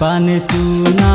পানে চুনা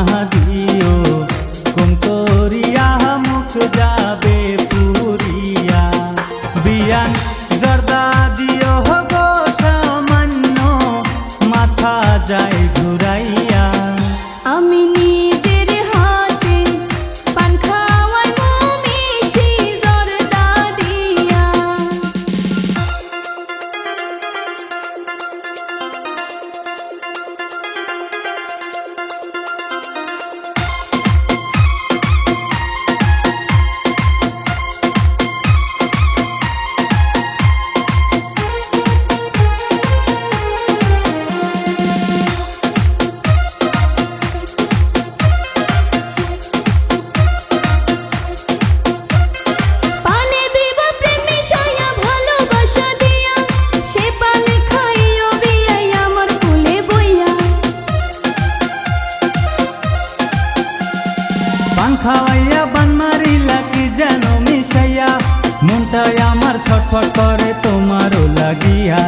খাওয়াইয়া বান মারিলা কি যেন মিশাইয়া। মনটাই আমার ছটফট করে তোমারও লাগিয়া।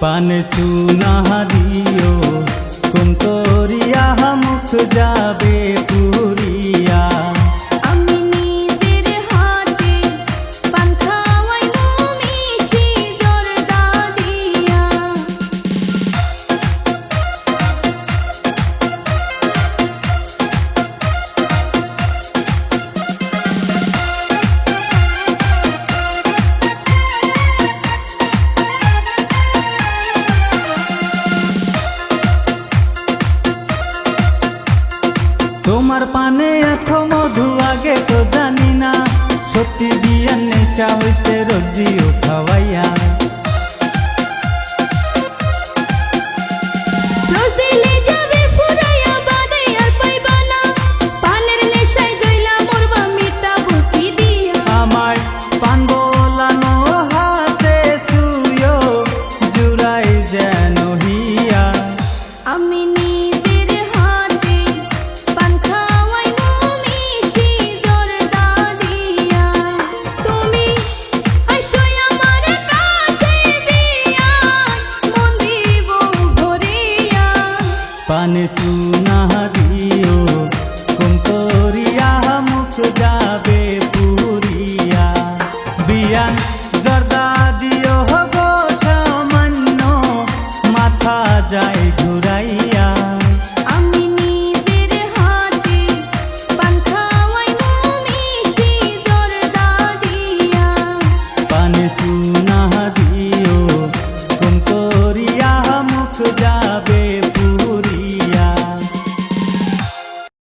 পানে চুনা দিও কুন্তরিয়া মুখ যাবে? পানে এত মধু আগে তো জানি না। সত্যি দিয়ে নেশা হয়েছে রোজিও খাওয়াইয়া तू ना